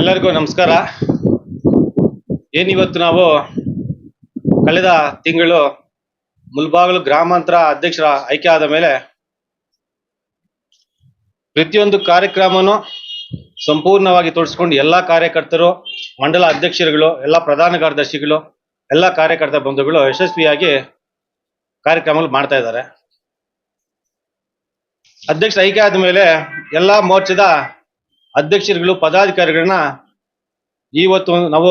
ಎಲ್ಲರಿಗೂ ನಮಸ್ಕಾರ. ಏನಿವತ್ತು ನಾವು ಕಳೆದ ತಿಂಗಳು ಮುಲ್ಬಾಗಲು ಗ್ರಾಮಾಂತರ ಅಧ್ಯಕ್ಷರ ಆಯ್ಕೆ ಆದ ಮೇಲೆ ಪ್ರತಿಯೊಂದು ಕಾರ್ಯಕ್ರಮನು ಸಂಪೂರ್ಣವಾಗಿ ತೋರಿಸ್ಕೊಂಡು ಎಲ್ಲ ಕಾರ್ಯಕರ್ತರು, ಮಂಡಲ ಅಧ್ಯಕ್ಷರುಗಳು, ಎಲ್ಲ ಪ್ರಧಾನ ಕಾರ್ಯದರ್ಶಿಗಳು, ಎಲ್ಲ ಕಾರ್ಯಕರ್ತ ಬಂಧುಗಳು ಯಶಸ್ವಿಯಾಗಿ ಕಾರ್ಯಕ್ರಮಗಳು ಮಾಡ್ತಾ ಇದ್ದಾರೆ. ಅಧ್ಯಕ್ಷ ಆಯ್ಕೆ ಆದ ಮೇಲೆ ಎಲ್ಲ ಮೋರ್ಚಾದ ಅಧ್ಯಕ್ಷರುಗಳು, ಪದಾಧಿಕಾರಿಗಳನ್ನ ಇವತ್ತು ನಾವು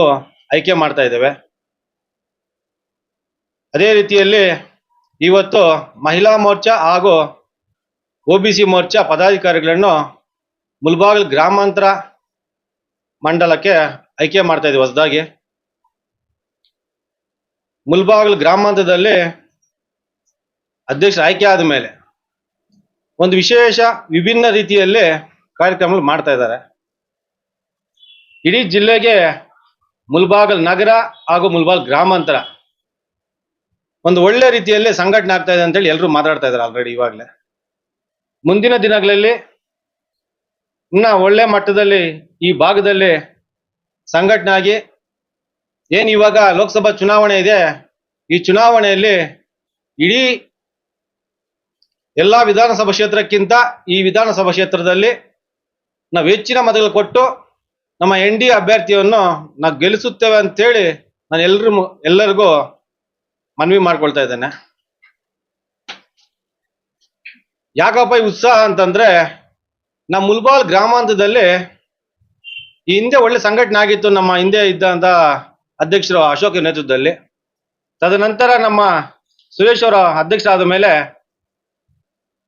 ಆಯ್ಕೆ ಮಾಡ್ತಾ ಇದ್ದೇವೆ. ಅದೇ ರೀತಿಯಲ್ಲಿ ಇವತ್ತು ಮಹಿಳಾ ಮೋರ್ಚಾ ಹಾಗೂ ಒ ಬಿ ಸಿ ಮೋರ್ಚಾ ಪದಾಧಿಕಾರಿಗಳನ್ನು ಮುಲ್ಬಾಗಲ್ ಗ್ರಾಮಾಂತರ ಮಂಡಲಕ್ಕೆ ಆಯ್ಕೆ ಮಾಡ್ತಾ ಇದ್ದೀವಿ ಹೊಸದಾಗಿ. ಮುಲ್ಬಾಗಲ್ ಗ್ರಾಮಾಂತರದಲ್ಲಿ ಅಧ್ಯಕ್ಷ ಆಯ್ಕೆ ಆದ ಮೇಲೆ ಒಂದು ವಿಶೇಷ ವಿಭಿನ್ನ ರೀತಿಯಲ್ಲಿ ಕಾರ್ಯಕ್ರಮಗಳು ಮಾಡ್ತಾ ಇದ್ದಾರೆ. ಇಡೀ ಜಿಲ್ಲೆಗೆ ಮುಲ್ಬಾಗಲ್ ನಗರ ಹಾಗೂ ಮುಲ್ಬಾಗಲ್ ಗ್ರಾಮಾಂತರ ಒಂದು ಒಳ್ಳೆ ರೀತಿಯಲ್ಲಿ ಸಂಘಟನೆ ಆಗ್ತಾ ಇದೆ ಅಂತೇಳಿ ಎಲ್ಲರೂ ಮಾತಾಡ್ತಾ ಇದ್ದಾರೆ ಆಲ್ರೆಡಿ ಇವಾಗಲೇ. ಮುಂದಿನ ದಿನಗಳಲ್ಲಿ ಇನ್ನ ಒಳ್ಳೆ ಮಟ್ಟದಲ್ಲಿ ಈ ಭಾಗದಲ್ಲಿ ಸಂಘಟನೆ ಆಗಿ ಏನ್ ಇವಾಗ ಲೋಕಸಭಾ ಚುನಾವಣೆ ಇದೆ, ಈ ಚುನಾವಣೆಯಲ್ಲಿ ಇಡೀ ಎಲ್ಲಾ ವಿಧಾನಸಭಾ ಕ್ಷೇತ್ರಕ್ಕಿಂತ ಈ ವಿಧಾನಸಭಾ ಕ್ಷೇತ್ರದಲ್ಲಿ ನಾವು ಹೆಚ್ಚಿನ ಮತಗಳು ಕೊಟ್ಟು ನಮ್ಮ ಎನ್ ಡಿ ಅಭ್ಯರ್ಥಿಯನ್ನು ನಾವು ಗೆಲ್ಲಿಸುತ್ತೇವೆ ಅಂತೇಳಿ ನಾನು ಎಲ್ಲರ ಎಲ್ಲರಿಗೂ ಮನವಿ ಮಾಡ್ಕೊಳ್ತಾ ಇದ್ದೇನೆ. ಯಾಕಪ್ಪ ಈ ಉತ್ಸಾಹ ಅಂತಂದ್ರೆ ನಮ್ಮ ಮುಲ್ಬಾಲ್ ಗ್ರಾಮಾಂತರದಲ್ಲಿ ಈ ಹಿಂದೆ ಒಳ್ಳೆ ಸಂಘಟನೆ ಆಗಿತ್ತು ನಮ್ಮ ಹಿಂದೆ ಇದ್ದಂತ ಅಧ್ಯಕ್ಷರು ಅಶೋಕ್ ನೇತೃತ್ವದಲ್ಲಿ. ತದನಂತರ ನಮ್ಮ ಸುರೇಶ್ ಅವರ ಅಧ್ಯಕ್ಷ ಆದ ಮೇಲೆ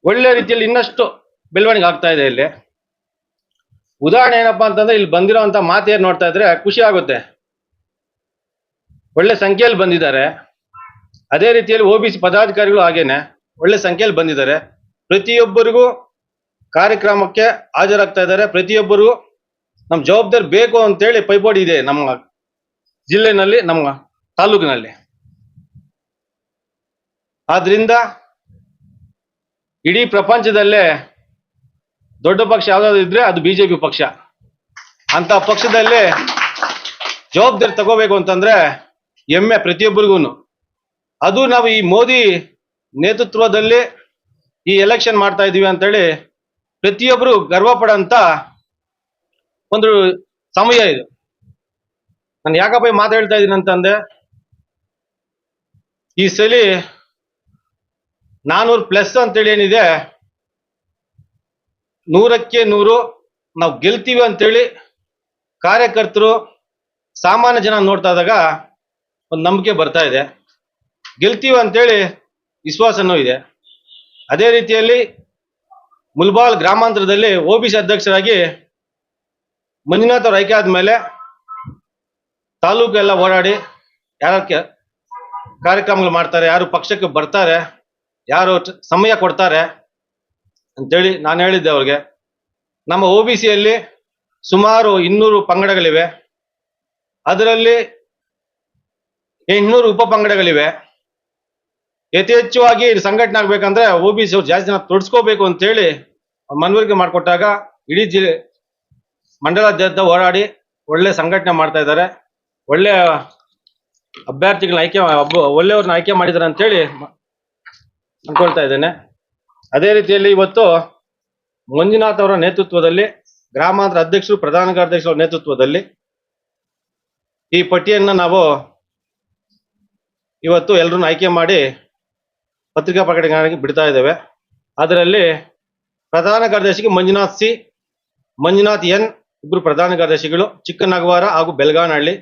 ಒಳ್ಳೆ ರೀತಿಯಲ್ಲಿ ಇನ್ನಷ್ಟು ಬೆಳವಣಿಗೆ ಆಗ್ತಾ ಇದೆ ಇಲ್ಲಿ. ಉದಾಹರಣೆ ಏನಪ್ಪಾ ಅಂತಂದ್ರೆ ಇಲ್ಲಿ ಬಂದಿರೋಂತ ಮಾತೇನ್ ನೋಡ್ತಾ ಇದ್ರೆ ಖುಷಿ ಆಗುತ್ತೆ. ಒಳ್ಳೆ ಸಂಖ್ಯೆಯಲ್ಲಿ ಬಂದಿದ್ದಾರೆ. ಅದೇ ರೀತಿಯಲ್ಲಿ ಒ ಬಿ ಸಿ ಪದಾಧಿಕಾರಿಗಳು ಹಾಗೇನೆ ಒಳ್ಳೆ ಸಂಖ್ಯೆಯಲ್ಲಿ ಬಂದಿದ್ದಾರೆ. ಪ್ರತಿಯೊಬ್ಬರಿಗೂ ಕಾರ್ಯಕ್ರಮಕ್ಕೆ ಹಾಜರಾಗ್ತಾ ಇದ್ದಾರೆ. ಪ್ರತಿಯೊಬ್ಬರಿಗೂ ನಮ್ಮ ಜವಾಬ್ದಾರಿ ಬೇಕು ಅಂತೇಳಿ ಪೈಪೋಟಿ ಇದೆ ನಮ್ಮ ಜಿಲ್ಲೆನಲ್ಲಿ, ನಮ್ಮ ತಾಲೂಕಿನಲ್ಲಿ. ಆದ್ರಿಂದ ಇಡೀ ಪ್ರಪಂಚದಲ್ಲೇ ದೊಡ್ಡ ಪಕ್ಷ ಯಾವ್ದಾದ್ರು ಇದ್ರೆ ಅದು ಬಿಜೆಪಿ ಪಕ್ಷ. ಅಂತ ಪಕ್ಷದಲ್ಲಿ ಜವಾಬ್ದಾರಿ ತಗೋಬೇಕು ಅಂತಂದ್ರೆ ಹೆಮ್ಮೆ ಪ್ರತಿಯೊಬ್ಬರಿಗೂ ಅದು ನಾವು ಈ ಮೋದಿ ನೇತೃತ್ವದಲ್ಲಿ ಈ ಎಲೆಕ್ಷನ್ ಮಾಡ್ತಾ ಇದೀವಿ ಅಂತೇಳಿ ಪ್ರತಿಯೊಬ್ಬರು ಗರ್ವ ಪಡಂತ ಒಂದು ಸಮಯ ಇದು. ನಾನು ಯಾಕಪ್ಪ ಮಾತಾಡ್ತಾ ಇದ್ದೀನಿ ಅಂತಂದೆ ಈ ಸಲಿ ನಾನೂರು ಪ್ಲಸ್ ಅಂತೇಳಿ ಏನಿದೆ ನೂರಕ್ಕೆ ನೂರು, ನಾವು ಗೆಲ್ತೀವಿ ಅಂತೇಳಿ ಕಾರ್ಯಕರ್ತರು ಸಾಮಾನ್ಯ ಜನ ನೋಡ್ತಾ ಇದ್ದಾಗ ಒಂದು ನಂಬಿಕೆ ಬರ್ತಾ ಇದೆ. ಗೆಲ್ತೀವಿ ಅಂತೇಳಿ ವಿಶ್ವಾಸನೂ ಇದೆ. ಅದೇ ರೀತಿಯಲ್ಲಿ ಮುಲ್ಬಾಲ್ ಗ್ರಾಮಾಂತರದಲ್ಲಿ ಒ ಬಿ ಸಿ ಅಧ್ಯಕ್ಷರಾಗಿ ಮಂಜುನಾಥ್ ಅವ್ರು ಆಯ್ಕೆ ಆದ್ಮೇಲೆ ತಾಲೂಕು ಎಲ್ಲ ಓಡಾಡಿ ಯಾರು ಕಾರ್ಯಕ್ರಮಗಳು ಮಾಡ್ತಾರೆ, ಯಾರು ಪಕ್ಷಕ್ಕೆ ಬರ್ತಾರೆ, ಯಾರು ಸಮಯ ಕೊಡ್ತಾರೆ ಅಂತೇಳಿ ನಾನು ಹೇಳಿದ್ದೆ ಅವ್ರಿಗೆ. ನಮ್ಮ ಒ ಬಿ ಸಿಯಲ್ಲಿ ಸುಮಾರು ಇನ್ನೂರು ಪಂಗಡಗಳಿವೆ. ಅದರಲ್ಲಿ ಇನ್ನೂರು ಉಪ ಪಂಗಡಗಳಿವೆ. ಯಥೇಚ್ಛವಾಗಿ ಸಂಘಟನೆ ಆಗ್ಬೇಕಂದ್ರೆ ಒ ಬಿ ಸಿ ಅವ್ರು ಜಾಸ್ತಿ ಜನ ತೊಡಸ್ಕೋಬೇಕು ಅಂತೇಳಿ ಮನವರಿಕೆ ಮಾಡಿಕೊಟ್ಟಾಗ ಇಡೀ ಜಿಲ್ಲೆ ಮಂಡಲಾದ್ಯಂತ ಹೋರಾಡಿ ಒಳ್ಳೆ ಸಂಘಟನೆ ಮಾಡ್ತಾ ಇದ್ದಾರೆ. ಒಳ್ಳೆ ಅಭ್ಯರ್ಥಿಗಳನ್ನ ಆಯ್ಕೆ ಒಳ್ಳೆಯವ್ರನ್ನ ಆಯ್ಕೆ ಮಾಡಿದ್ದಾರೆ ಅಂತೇಳಿ ಅನ್ಕೊಳ್ತಾ ಇದ್ದೇನೆ. ಅದೇ ರೀತಿಯಲ್ಲಿ ಇವತ್ತು ಮಂಜುನಾಥ್ ಅವರ ನೇತೃತ್ವದಲ್ಲಿ ಗ್ರಾಮಾಂತರ ಅಧ್ಯಕ್ಷರು, ಪ್ರಧಾನ ಕಾರ್ಯದರ್ಶಿಗಳ ನೇತೃತ್ವದಲ್ಲಿ ಈ ಪಟ್ಟಿಯನ್ನು ನಾವು ಇವತ್ತು ಎಲ್ಲರನ್ನು ಆಯ್ಕೆ ಮಾಡಿ ಪತ್ರಿಕಾ ಪ್ರಕಟಣೆಗಳಿಗೆ ಬಿಡ್ತಾ ಇದ್ದೇವೆ. ಅದರಲ್ಲಿ ಪ್ರಧಾನ ಕಾರ್ಯದರ್ಶಿಗೆ ಮಂಜುನಾಥ್ ಸಿ, ಮಂಜುನಾಥ್ ಎನ್ ಇಬ್ಬರು ಪ್ರಧಾನ ಕಾರ್ಯದರ್ಶಿಗಳು ಚಿಕ್ಕನಗವಾರ ಹಾಗೂ ಬೆಳಗಾನಹಳ್ಳಿ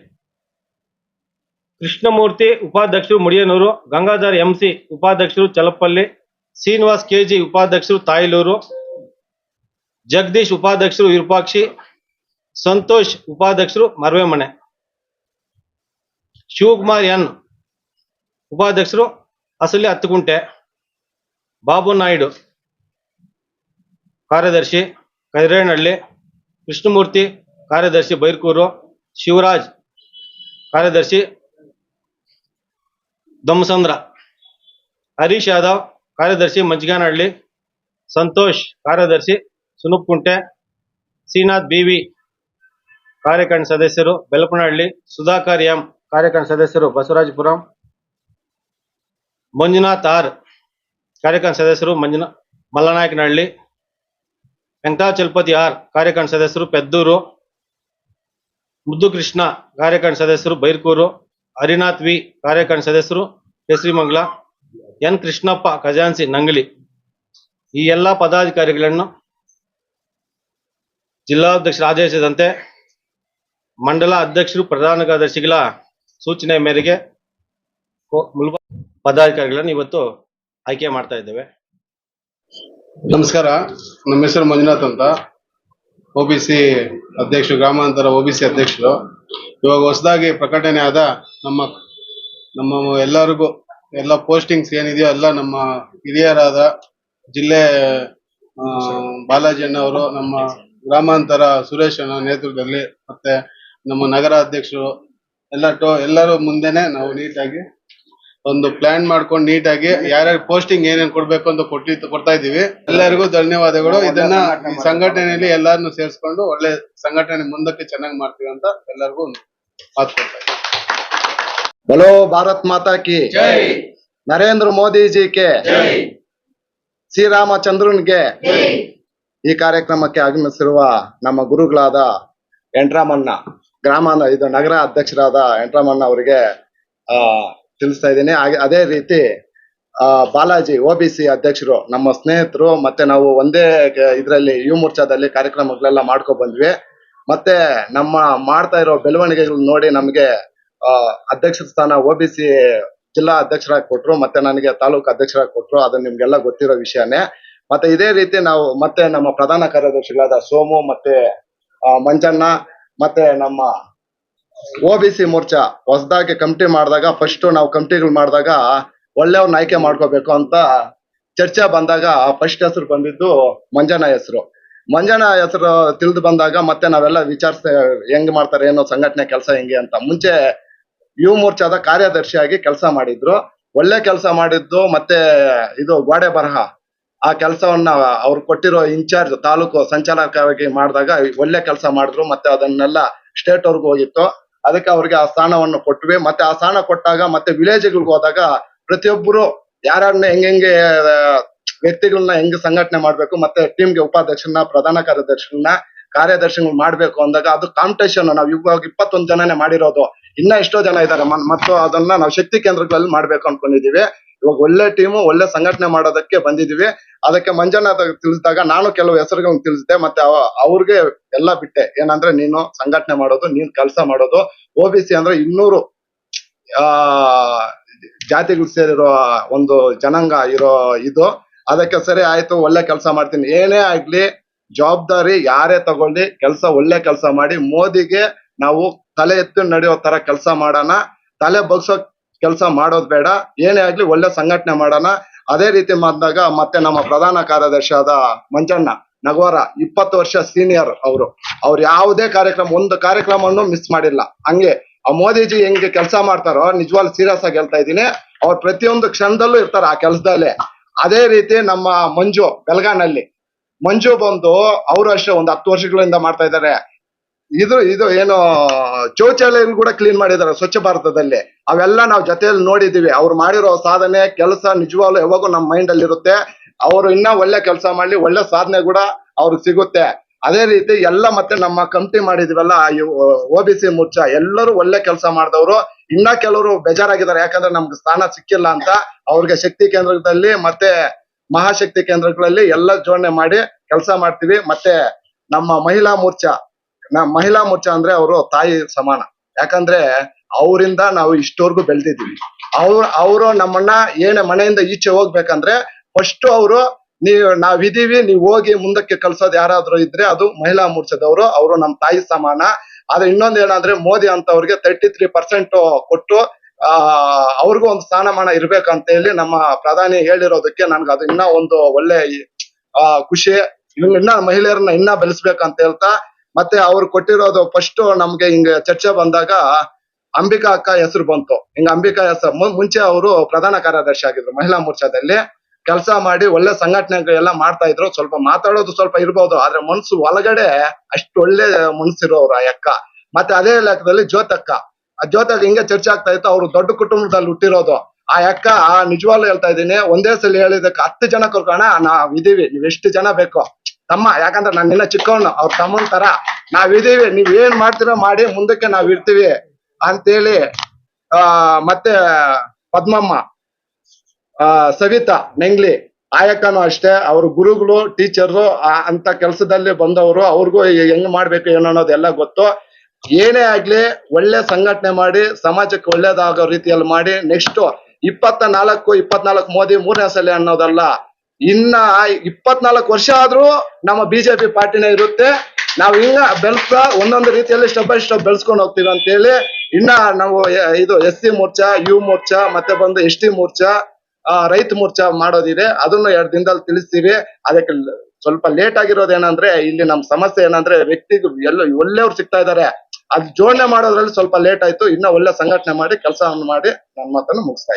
ಕೃಷ್ಣಮೂರ್ತಿ ಉಪಾಧ್ಯಕ್ಷರು ಮುಡಿಯನೂರು, ಗಂಗಾಧರ್ ಎಂ ಸಿ ಉಪಾಧ್ಯಕ್ಷರು ಚಲಪಲ್ಲಿ ಶ್ರೀನಿವಾಸ್ ಕೆಜಿ ಉಪಾಧ್ಯಕ್ಷರು ತಾಯಿಲೂರು, ಜಗದೀಶ್ ಉಪಾಧ್ಯಕ್ಷರು ವಿರೂಪಾಕ್ಷಿ, ಸಂತೋಷ್ ಉಪಾಧ್ಯಕ್ಷರು ಮರವೆಮನೆ. ಶಿವಕುಮಾರ್ ಎನ್ ಉಪಾಧ್ಯಕ್ಷರು ಅಸಲಿ ಹತ್ತುಗುಂಟೆ. ಬಾಬು ನಾಯ್ಡು ಕಾರ್ಯದರ್ಶಿ ಕೈರೇನಹಳ್ಳಿ, ಕೃಷ್ಣಮೂರ್ತಿ ಕಾರ್ಯದರ್ಶಿ ಬೈರ್ಕೂರು, ಶಿವರಾಜ್ ಕಾರ್ಯದರ್ಶಿ ದಮ್ಮಸಂದ್ರ ಹರೀಶ್ ಯಾದವ್ ಕಾರ್ಯದರ್ಶಿ ಮಂಜಗಾನಹಳ್ಳಿ, ಸಂತೋಷ್ ಕಾರ್ಯದರ್ಶಿ ಸುನುಪ್ಕುಂಟೆ ಶ್ರೀನಾಥ್ ಬಿವಿ ಕಾರ್ಯಕಾರಿಣಿ ಸದಸ್ಯರು ಬೆಲಪನಹಳ್ಳಿ ಸುಧಾಕರ್ ಎಂ ಕಾರ್ಯಕಾರಿಣಿ ಸದಸ್ಯರು ಬಸವರಾಜಪುರಂ, ಮಂಜುನಾಥ್ ಆರ್ ಕಾರ್ಯಕಾರಿಣಿ ಸದಸ್ಯರು ಮಂಜುನಾ ಮಲ್ಲನಾಯಕನಹಳ್ಳಿ ವೆಂಕಟಾಚಲಪತಿ ಆರ್ ಕಾರ್ಯಕಾರಿಣಿ ಸದಸ್ಯರು ಪೆದ್ದೂರು, ಮುದ್ದುಕೃಷ್ಣ ಕಾರ್ಯಕಾರಿಣಿ ಸದಸ್ಯರು ಬೈರ್ಕೂರು, ಹರಿನಾಥ್ ವಿ ಕಾರ್ಯಕಾರಿಣಿ ಸದಸ್ಯರು ಕೇಸರಿಮಂಗಲ ಎನ್ ಕೃಷ್ಣಪ್ಪ ಖಜಾನ್ಸಿ ನಂಗಲಿ ಈ ಎಲ್ಲ ಪದಾಧಿಕಾರಿಗಳನ್ನು ಜಿಲ್ಲಾಧ್ಯಕ್ಷರ ಆದೇಶದಂತೆ ಮಂಡಲ ಅಧ್ಯಕ್ಷರು, ಪ್ರಧಾನ ಕಾರ್ಯದರ್ಶಿಗಳ ಸೂಚನೆ ಮೇರೆಗೆ ಪದಾಧಿಕಾರಿಗಳನ್ನು ಇವತ್ತು ಆಯ್ಕೆ ಮಾಡ್ತಾ ಇದ್ದೇವೆ. ನಮಸ್ಕಾರ. ನಮ್ಮ ಹೆಸರು ಮಂಜುನಾಥ್ ಅಂತ. ಒ ಬಿ ಸಿ ಅಧ್ಯಕ್ಷರು, ಗ್ರಾಮಾಂತರ ಒ ಬಿ ಸಿ ಅಧ್ಯಕ್ಷರು. ಇವಾಗ ಹೊಸದಾಗಿ ಪ್ರಕಟಣೆ ಆದ ನಮ್ಮ ನಮ್ಮ ಎಲ್ಲರಿಗೂ ಎಲ್ಲ ಪೋಸ್ಟಿಂಗ್ಸ್ ಏನಿದೆಯೋ ಎಲ್ಲ ನಮ್ಮ ಹಿರಿಯರಾದ ಜಿಲ್ಲೆ ಬಾಲಾಜಿ ಅಣ್ಣವರು, ನಮ್ಮ ಗ್ರಾಮಾಂತರ ಸುರೇಶ್ ಅಣ್ಣ ನೇತೃತ್ವದಲ್ಲಿ ಮತ್ತೆ ನಮ್ಮ ನಗರ ಅಧ್ಯಕ್ಷರು ಎಲ್ಲ ಟೋ, ಎಲ್ಲರೂ ಮುಂದೆನೆ ನಾವು ನೀಟಾಗಿ ಒಂದು ಪ್ಲಾನ್ ಮಾಡ್ಕೊಂಡು ನೀಟಾಗಿ ಯಾರ್ಯಾರು ಪೋಸ್ಟಿಂಗ್ ಏನೇನು ಕೊಡ್ಬೇಕು ಅಂತ ಕೊಟ್ಟಿ, ಕೊಡ್ತಾ ಇದೀವಿ ಎಲ್ಲರಿಗೂ ಧನ್ಯವಾದಗಳು ಇದನ್ನ ಈ ಸಂಘಟನೆಯಲ್ಲಿ ಎಲ್ಲರನ್ನು ಸೇರಿಸ್ಕೊಂಡು ಒಳ್ಳೆ ಸಂಘಟನೆ ಮುಂದಕ್ಕೆ ಚೆನ್ನಾಗಿ ಮಾಡ್ತೀವಿ ಅಂತ ಎಲ್ಲರಿಗೂ ಮಾತು ಕೊಡ್ತಾ. बोलो भारत माता की ನರೇಂದ್ರ ಮೋದಿ ಜಿ ಕೆ ಶ್ರೀರಾಮಚಂದ್ರನ್ಗೆ ಈ ಕಾರ್ಯಕ್ರಮಕ್ಕೆ ಆಗಮಿಸಿರುವ ನಮ್ಮ ಗುರುಗಳಾದ ಎಂಟ್ರಾಮಣ್ಣ ಗ್ರಾಮ ಇದು ನಗರ ಅಧ್ಯಕ್ಷರಾದ ಎಂಟ್ರಾಮಣ್ಣ ಅವರಿಗೆ ಆ ತಿಳಿಸ್ತಾ ಇದ್ದೀನಿ ಹಾಗೆ ಅದೇ ರೀತಿ ಆ ಬಾಲಾಜಿ ಒ ಬಿ ಸಿ ಅಧ್ಯಕ್ಷರು ನಮ್ಮ ಸ್ನೇಹಿತರು ಮತ್ತೆ ನಾವು ಒಂದೇ ಇದರಲ್ಲಿ ಯುವ ಮೋರ್ಚಾದಲ್ಲಿ ಕಾರ್ಯಕ್ರಮಗಳೆಲ್ಲ ಮಾಡ್ಕೊ ಬಂದ್ವಿ ಮತ್ತೆ ನಮ್ಮ ಮಾಡ್ತಾ ಇರೋ ಬೆಳವಣಿಗೆಗಳು ನೋಡಿ ನಮಗೆ ಆ ಅಧ್ಯಕ್ಷ ಸ್ಥಾನ ಒಬಿಸಿ ಜಿಲ್ಲಾ ಅಧ್ಯಕ್ಷರಾಗಿ ಕೊಟ್ರು, ಮತ್ತೆ ನನಗೆ ತಾಲೂಕು ಅಧ್ಯಕ್ಷರಾಗಿ ಕೊಟ್ರು ಅದು ನಿಮ್ಗೆಲ್ಲ ಗೊತ್ತಿರೋ ವಿಷಯನೇ. ಮತ್ತೆ ಇದೇ ರೀತಿ ನಾವು, ಮತ್ತೆ ನಮ್ಮ ಪ್ರಧಾನ ಕಾರ್ಯದರ್ಶಿಗಳಾದ ಸೋಮು ಮತ್ತೆ ಮಂಜಣ್ಣ, ಮತ್ತೆ ನಮ್ಮ ಒ ಬಿ ಸಿ ಮೋರ್ಚಾ ಹೊಸದಾಗಿ ಕಮಿಟಿ ಮಾಡಿದಾಗ ಫಸ್ಟ್ ನಾವು ಕಮಿಟಿಗಳು ಮಾಡಿದಾಗ ಒಳ್ಳೆಯವ್ರನ್ನ ಆಯ್ಕೆ ಮಾಡ್ಕೋಬೇಕು ಅಂತ ಚರ್ಚೆ ಬಂದಾಗ ಫಸ್ಟ್ ಹೆಸರು ಬಂದಿದ್ದು ಮಂಜಣ್ಣ ಹೆಸರು. ಮಂಜಣ್ಣ ಹೆಸರು ತಿಳಿದು ಬಂದಾಗ ಮತ್ತೆ ನಾವೆಲ್ಲ ವಿಚಾರಿಸ, ಹೆಂಗ್ ಮಾಡ್ತಾರೆ, ಏನೋ ಸಂಘಟನೆ ಕೆಲಸ ಹೆಂಗೆ ಅಂತ ಮುಂಚೆ ಯುವ ಮೋರ್ಚಾದ ಕಾರ್ಯದರ್ಶಿಯಾಗಿ ಕೆಲಸ ಮಾಡಿದ್ರು. ಒಳ್ಳೆ ಕೆಲಸ ಮಾಡಿದ್ದು ಮತ್ತೆ ಇದು ಗೋಡೆ ಬರಹ. ಆ ಕೆಲಸವನ್ನ ಅವ್ರು ಕೊಟ್ಟಿರೋ ಇನ್ಚಾರ್ಜ್ ತಾಲೂಕು ಸಂಚಾಲಕವಾಗಿ ಮಾಡಿದಾಗ ಒಳ್ಳೆ ಕೆಲಸ ಮಾಡಿದ್ರು ಮತ್ತೆ ಅದನ್ನೆಲ್ಲ ಸ್ಟೇಟ್ ಅವ್ರಿಗೂ ಹೋಗಿತ್ತು. ಅದಕ್ಕೆ ಅವ್ರಿಗೆ ಆ ಸ್ಥಾನವನ್ನು ಕೊಟ್ವಿ. ಮತ್ತೆ ಆ ಸ್ಥಾನ ಕೊಟ್ಟಾಗ ಮತ್ತೆ ವಿಲೇಜ್ಗಳಿಗೆ ಹೋದಾಗ ಪ್ರತಿಯೊಬ್ಬರು ಯಾರನ್ನ ಹೆಂಗೆ ವ್ಯಕ್ತಿಗಳನ್ನ ಹೆಂಗ್ ಸಂಘಟನೆ ಮಾಡ್ಬೇಕು, ಮತ್ತೆ ಟೀಮ್ಗೆ ಉಪಾಧ್ಯಕ್ಷರನ್ನ, ಪ್ರಧಾನ ಕಾರ್ಯದರ್ಶಿಗಳನ್ನ ಕಾರ್ಯದರ್ಶಿಗಳು ಮಾಡ್ಬೇಕು ಅಂದಾಗ ಅದು ಕಾಂಪಿಟೇಷನ್ ನಾವು ಇವಾಗ ಇಪ್ಪತ್ತೊಂದು ಜನನೇ ಮಾಡಿರೋದು. ಇನ್ನ ಎಷ್ಟೋ ಜನ ಇದ್ದಾರೆ. ಮತ್ತು ಅದನ್ನ ನಾವು ಶಕ್ತಿ ಕೇಂದ್ರಗಳಲ್ಲಿ ಮಾಡ್ಬೇಕು ಅನ್ಕೊಂಡಿದೀವಿ. ಇವಾಗ ಒಳ್ಳೆ ಟೀಮು ಒಳ್ಳೆ ಸಂಘಟನೆ ಮಾಡೋದಕ್ಕೆ ಬಂದಿದೀವಿ. ಅದಕ್ಕೆ ಮಂಜನಾಥ ತಿಳಿಸಿದಾಗ ನಾನು ಕೆಲವು ಹೆಸರುಗಳನ್ನ ತಿಳಿಸಿದೆ. ಮತ್ತೆ ಅವ- ಅವ್ರಿಗೆ ಎಲ್ಲ ಬಿಟ್ಟೆ. ಏನಂದ್ರೆ, ನೀನು ಸಂಘಟನೆ ಮಾಡೋದು, ನೀನ್ ಕೆಲಸ ಮಾಡೋದು. ಒ ಬಿ ಸಿ ಅಂದ್ರೆ ಇನ್ನೂರು, ಆ, ಜಾತಿಗಳು ಸೇರಿರೋ ಒಂದು ಜನಾಂಗ ಇರೋ ಇದು. ಅದಕ್ಕೆ ಸರಿ ಆಯ್ತು, ಒಳ್ಳೆ ಕೆಲಸ ಮಾಡ್ತೀನಿ. ಏನೇ ಆಗ್ಲಿ ಜವಾಬ್ದಾರಿ ಯಾರೇ ತಗೊಳ್ಳಿ, ಕೆಲಸ ಒಳ್ಳೆ ಕೆಲಸ ಮಾಡಿ, ಮೋದಿಗೆ ನಾವು ತಲೆ ಎತ್ತು ನಡೆಯೋ ತರ ಕೆಲಸ ಮಾಡೋಣ. ತಲೆ ಬಗ್ಸೋ ಕೆಲಸ ಮಾಡೋದ್ ಬೇಡ. ಏನೇ ಆಗ್ಲಿ ಒಳ್ಳೆ ಸಂಘಟನೆ ಮಾಡೋಣ. ಅದೇ ರೀತಿ ಮಾಡಿದಾಗ ಮತ್ತೆ ನಮ್ಮ ಪ್ರಧಾನ ಕಾರ್ಯದರ್ಶಿ ಆದ ಮಂಜಣ್ಣ ನಗವಾರ, ಇಪ್ಪತ್ತು ವರ್ಷ ಸೀನಿಯರ್ ಅವರು. ಅವ್ರು ಯಾವುದೇ ಕಾರ್ಯಕ್ರಮ, ಒಂದು ಕಾರ್ಯಕ್ರಮವನ್ನು ಮಿಸ್ ಮಾಡಿಲ್ಲ. ಹಂಗೆ ಆ ಮೋದಿಜಿ ಹೆಂಗೆ ಕೆಲಸ ಮಾಡ್ತಾರೋ, ನಿಜವಾಗ್ಲು ಸೀರಿಯಸ್ ಆಗಿ ಹೇಳ್ತಾ ಇದ್ದೀನಿ. ಅವ್ರು ಪ್ರತಿಯೊಂದು ಕ್ಷಣದಲ್ಲೂ ಇರ್ತಾರೆ ಆ ಕೆಲಸದಲ್ಲೇ. ಅದೇ ರೀತಿ ನಮ್ಮ ಮಂಜು ಬೆಳಗಾನಲ್ಲಿ ಮಂಜು ಬಂದು ಅವರು ಅಷ್ಟೇ ಒಂದು ಹತ್ತು ವರ್ಷಗಳಿಂದ ಮಾಡ್ತಾ ಇದ್ದಾರೆ ಇದು ಇದು ಏನು ಶೌಚಾಲಯ ಕೂಡ ಕ್ಲೀನ್ ಮಾಡಿದ್ದಾರೆ ಸ್ವಚ್ಛ ಭಾರತದಲ್ಲಿ. ಅವೆಲ್ಲ ನಾವು ಜೊತೆಯಲ್ಲಿ ನೋಡಿದೀವಿ. ಅವ್ರು ಮಾಡಿರೋ ಸಾಧನೆ, ಕೆಲಸ ನಿಜವಾಗ್ಲು ಯಾವಾಗೂ ನಮ್ಮ ಮೈಂಡ್ ಅಲ್ಲಿ ಇರುತ್ತೆ. ಅವರು ಇನ್ನ ಒಳ್ಳೆ ಕೆಲಸ ಮಾಡ್ಲಿ, ಒಳ್ಳೆ ಸಾಧನೆ ಕೂಡ ಅವ್ರಿಗೆ ಸಿಗುತ್ತೆ. ಅದೇ ರೀತಿ ಎಲ್ಲ ಮತ್ತೆ ನಮ್ಮ ಕಮಿಟಿ ಮಾಡಿದ್ವಲ್ಲ ಒ ಬಿ ಸಿ ಮುಚ್ಚ ಎಲ್ಲರೂ ಒಳ್ಳೆ ಕೆಲಸ ಮಾಡಿದವರು. ಇನ್ನ ಕೆಲವರು ಬೇಜಾರಾಗಿದ್ದಾರೆ, ಯಾಕಂದ್ರೆ ನಮ್ಗೆ ಸ್ಥಾನ ಸಿಕ್ಕಿಲ್ಲ ಅಂತ. ಅವ್ರಿಗೆ ಶಕ್ತಿ ಕೇಂದ್ರದಲ್ಲಿ ಮತ್ತೆ ಮಹಾಶಕ್ತಿ ಕೇಂದ್ರಗಳಲ್ಲಿ ಎಲ್ಲ ಜೋಡಣೆ ಮಾಡಿ ಕೆಲಸ ಮಾಡ್ತೀವಿ. ಮತ್ತೆ ನಮ್ಮ ಮಹಿಳಾ ಮೋರ್ಚಾ ನಮ್ಮ ಮಹಿಳಾ ಮೋರ್ಚಾ ಅಂದ್ರೆ ಅವರು ತಾಯಿ ಸಮಾನ. ಯಾಕಂದ್ರೆ ಅವರಿಂದ ನಾವು ಇಷ್ಟವರೆಗೂ ಬೆಳೆದಿದ್ದೀವಿ. ಅವ್ರು, ಅವರು ನಮ್ಮನ್ನ ಏನೇ ಮನೆಯಿಂದ ಈಚೆ ಹೋಗ್ಬೇಕಂದ್ರೆ ಫಸ್ಟ್ ಅವರು ನೀವು ನಾವಿದೀವಿ ನೀವು ಹೋಗಿ ಮುಂದಕ್ಕೆ ಕಲ್ಸೋದು ಯಾರಾದ್ರೂ ಇದ್ರೆ ಅದು ಮಹಿಳಾ ಮೋರ್ಚಾದವರು, ಅವರು ನಮ್ಮ ತಾಯಿ ಸಮಾನ. ಆದ್ರೆ ಇನ್ನೊಂದ್ ಏನಂದ್ರೆ ಮೋದಿ ಅಂತವ್ರಿಗೆ ತರ್ಟಿ ತ್ರೀ ಪರ್ಸೆಂಟ್ ಕೊಟ್ಟು ಆ, ಅವ್ರಿಗೂ ಒಂದು ಸ್ಥಾನಮಾನ ಇರ್ಬೇಕಂತ ಹೇಳಿ ನಮ್ಮ ಪ್ರಧಾನಿ ಹೇಳಿರೋದಕ್ಕೆ ನನ್ಗೆ ಅದು ಇನ್ನ ಒಂದು ಒಳ್ಳೆ ಆ, ಖುಷಿ. ಇನ್ನ ಮಹಿಳೆಯರನ್ನ ಇನ್ನ ಬೆಳೆಸ್ಬೇಕಂತ ಹೇಳ್ತಾ, ಮತ್ತೆ ಅವ್ರು ಕೊಟ್ಟಿರೋದು ಫಸ್ಟ್ ನಮ್ಗೆ ಹಿಂಗ ಚರ್ಚೆ ಬಂದಾಗ ಅಂಬಿಕಾ ಅಕ್ಕ ಹೆಸರು ಬಂತು. ಹಿಂಗ ಅಂಬಿಕಾ ಹೆಸರು ಮುಂಚೆ ಅವರು ಪ್ರಧಾನ ಕಾರ್ಯದರ್ಶಿ ಆಗಿದ್ರು ಮಹಿಳಾ ಮೋರ್ಚಾದಲ್ಲಿ. ಕೆಲಸ ಮಾಡಿ ಒಳ್ಳೆ ಸಂಘಟನೆ ಎಲ್ಲ ಮಾಡ್ತಾ ಇದ್ರು. ಸ್ವಲ್ಪ ಮಾತಾಡೋದು ಸ್ವಲ್ಪ ಇರ್ಬೋದು, ಆದ್ರೆ ಮನ್ಸು ಒಳಗಡೆ ಅಷ್ಟು ಒಳ್ಳೆ ಮನ್ಸಿರೋರು ಆ ಅಕ್ಕ. ಮತ್ತೆ ಅದೇ ಲೆಕ್ಕದಲ್ಲಿ ಜ್ಯೋತಕ್ಕ. ಆ ಜ್ಯೋತಕ್ಕ ಹಿಂಗೆ ಚರ್ಚೆ ಆಗ್ತಾ ಇತ್ತು, ಅವ್ರು ದೊಡ್ಡ ಕುಟುಂಬದಲ್ಲಿ ಹುಟ್ಟಿರೋದು. ಆ ಅಕ್ಕ, ಆ ನಿಜವಾಗ್ಲೂ ಹೇಳ್ತಾ ಇದ್ದೀನಿ, ಒಂದೇ ಸಲ ಹೇಳಿದಕ್ಕೆ ಹತ್ತು ಜನ ಕರ್ಕೋಣ ನಾವ್ ಇದೀವಿ, ನೀವ್ ಎಷ್ಟು ಜನ ಬೇಕು? ತಮ್ಮ, ಯಾಕಂದ್ರೆ ನಾನು ನಿನ್ನ ಚಿಕ್ಕವನು, ಅವ್ರ ತಮ್ಮನ್ ತರ. ನಾವ್ ಇದೀವಿ, ನೀವ್ ಏನ್ ಮಾಡ್ತೀರೋ ಮಾಡಿ ಮುಂದಕ್ಕೆ ನಾವ್ ಇರ್ತೀವಿ ಅಂತೇಳಿ, ಆ, ಮತ್ತೆ ಪದ್ಮಮ್ಮ, ಆ, ಸವಿತಾ, ನೆಂಗ್ಲಿ, ಆಯಕ್ಕನು ಅಷ್ಟೇ, ಅವ್ರ ಗುರುಗಳು ಟೀಚರ್ ಅಂತ ಕೆಲಸದಲ್ಲಿ ಬಂದವರು, ಅವ್ರಿಗೂ ಹೆಂಗ್ ಮಾಡ್ಬೇಕು ಏನೋ ಅನ್ನೋದೆಲ್ಲ ಗೊತ್ತು. ಏನೇ ಆಗ್ಲಿ ಒಳ್ಳೆ ಸಂಘಟನೆ ಮಾಡಿ, ಸಮಾಜಕ್ಕೆ ಒಳ್ಳೇದಾಗೋ ರೀತಿಯಲ್ಲಿ ಮಾಡಿ ನೆಕ್ಸ್ಟ್ ಇಪ್ಪತ್ತ ನಾಲ್ಕು ಇಪ್ಪತ್ನಾಲ್ಕು ಮೋದಿ ಮೂರನೇ ಸಲ ಅನ್ನೋದಲ್ಲ, ಇನ್ನ ಇಪ್ಪತ್ನಾಲ್ಕು ವರ್ಷ ಆದ್ರೂ ನಮ್ಮ ಬಿಜೆಪಿ ಪಾರ್ಟಿನೇ ಇರುತ್ತೆ. ನಾವು ಹಿಂಗ ಬೆಳೆಸ್ತಾ ಒಂದೊಂದು ರೀತಿಯಲ್ಲಿ ಸ್ಟೆಪ್ ಬೈ ಸ್ಟೆಪ್ ಬೆಳೆಸ್ಕೊಂಡು ಹೋಗ್ತೀವಿ ಅಂತ ಹೇಳಿ ಇನ್ನ ನಾವು ಇದು ಎಸ್ ಸಿ ಮೋರ್ಚಾ, ಯು ಮೋರ್ಚಾ, ಮತ್ತೆ ಬಂದು ಎಸ್ ಟಿ ಮೋರ್ಚಾ ರೈತ ಮೋರ್ಚಾ ಮಾಡೋದಿದೆ. ಅದನ್ನು ಎರಡು ದಿನದಲ್ಲಿ ತಿಳಿಸ್ತೀವಿ. ಅದಕ್ಕೆ ಸ್ವಲ್ಪ ಲೇಟ್ ಆಗಿರೋದೇನಂದ್ರೆ ಇಲ್ಲಿ ನಮ್ಮ ಸಮಸ್ಯೆ ಏನಂದ್ರೆ ವ್ಯಕ್ತಿ ಎಲ್ಲ ಒಳ್ಳೆಯವ್ರು ಸಿಗ್ತಾ ಇದಾರೆ ಅದ್ ಜೋಡಣೆ ಮಾಡೋದ್ರಲ್ಲಿ ಸ್ವಲ್ಪ ಲೇಟ್ ಆಯ್ತು, ಇನ್ನ ಒಳ್ಳೆ ಸಂಘಟನೆ ಮಾಡಿ, ಕೆಲಸವನ್ನು ಮಾಡಿ ನನ್ನ ಮಾತನ್ನು ಮುಗಿಸ್ತಾ